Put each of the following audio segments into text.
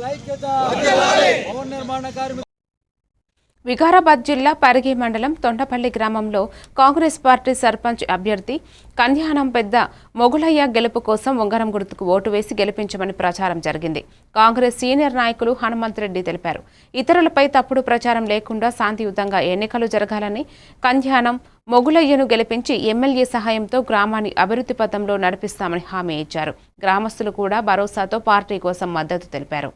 భవన నిర్మాణ వికారాబాద్ జిల్లా పరిగి మండలం తొండపల్లి గ్రామంలో కాంగ్రెస్ పార్టీ సర్పంచ్ అభ్యర్థి కన్యానం పెద్ద మొగులయ్య గెలుపు కోసం ఉంగరం గుర్తుకు ఓటు వేసి గెలిపించమని ప్రచారం జరిగింది. కాంగ్రెస్ సీనియర్ నాయకులు హనుమంతరెడ్డి తెలిపారు. ఇతరులపై తప్పుడు ప్రచారం లేకుండా శాంతియుతంగా ఎన్నికలు జరగాలని కన్యానం మొగులయ్యను గెలిపించి ఎమ్మెల్యే సహాయంతో గ్రామాన్ని అభివృద్ధి పథంలో నడిపిస్తామని హామీ ఇచ్చారు. గ్రామస్తులు కూడా భరోసాతో పార్టీ కోసం మద్దతు తెలిపారు.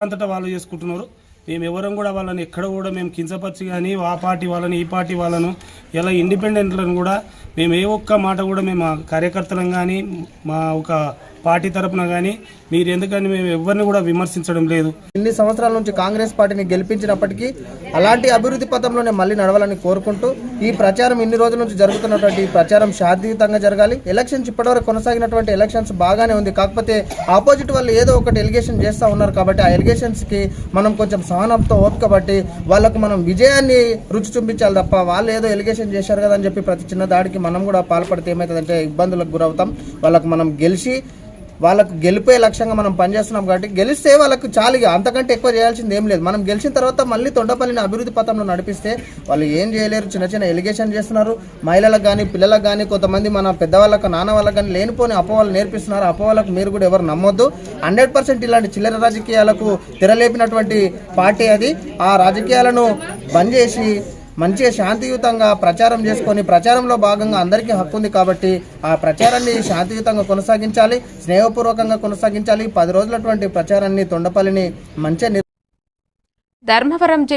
అంతటా వాళ్ళు చేసుకుంటున్నారు. మేము ఎవరం కూడా వాళ్ళని ఎక్కడ కూడా మేము కించపరిచి కానీ ఆ పార్టీ వాళ్ళని ఈ పార్టీ వాళ్ళను ఇలా ఇండిపెండెంట్లను కూడా మేము ఏ ఒక్క మాట కూడా మేము మా కార్యకర్తలను కానీ మా ఒక పార్టీ తరపున కానీ మీరు ఎందుకని మేము ఎవరిని కూడా విమర్శించడం లేదు. ఇన్ని సంవత్సరాల నుంచి కాంగ్రెస్ పార్టీని గెలిపించినప్పటికీ అలాంటి అభివృద్ధి పథంలోనే మళ్ళీ నడవాలని కోరుకుంటూ ఈ ప్రచారం ఇన్ని రోజుల నుంచి జరుగుతున్నటువంటి ఈ ప్రచారం శాంతియుతంగా జరగాలి. ఎలక్షన్స్ ఇప్పటివరకు కొనసాగినటువంటి ఎలక్షన్స్ బాగానే ఉంది. కాకపోతే ఆపోజిట్ వాళ్ళు ఏదో ఒకటి ఎలిగేషన్ చేస్తూ ఉన్నారు కాబట్టి ఆ ఎలిగేషన్స్కి మనం కొంచెం సహనంతో ఓపిక బట్టి వాళ్ళకు మనం విజయాన్ని రుచి చూపించాలి తప్ప వాళ్ళు ఏదో ఎలిగేషన్ చేశారు కదా అని చెప్పి ప్రతి చిన్న దాడికి మనం కూడా పాల్పడితే ఏమవుతుందంటే ఇబ్బందులకు గురవుతాం. వాళ్ళకు మనం గెలిచి వాళ్ళకు గెలిపే లక్ష్యంగా మనం పనిచేస్తున్నాం కాబట్టి గెలిస్తే వాళ్ళకు చాలుగా అంతకంటే ఎక్కువ చేయాల్సింది ఏం లేదు. మనం గెలిచిన తర్వాత మళ్ళీ తొండపల్లిని అభివృద్ధి పథంలో నడిపిస్తే వాళ్ళు ఏం చేయలేరు. చిన్న చిన్న ఎలిగేషన్ చేస్తున్నారు. మహిళలకు కానీ పిల్లలకు కానీ కొంతమంది మన పెద్దవాళ్ళకు నాన్న వాళ్ళకి కానీ లేనిపోని అపోవాళ్ళు నేర్పిస్తున్నారు. అపోవాళ్ళకు మీరు కూడా ఎవరు నమ్మొద్దు. హండ్రెడ్ పర్సెంట్ ఇలాంటి చిల్లర రాజకీయాలకు తెరలేపినటువంటి పార్టీ అది. ఆ రాజకీయాలను బంద్ చేసి మంచిగా శాంతియుతంగా ప్రచారం చేసుకొని ప్రచారంలో భాగంగా అందరికీ హక్కు ఉంది కాబట్టి ఆ ప్రచారాన్ని శాంతియుతంగా కొనసాగించాలి స్నేహపూర్వకంగా కొనసాగించాలి. పది రోజులటువంటి ప్రచారాన్ని తొండపల్లిని మంచిగా ధర్మవరం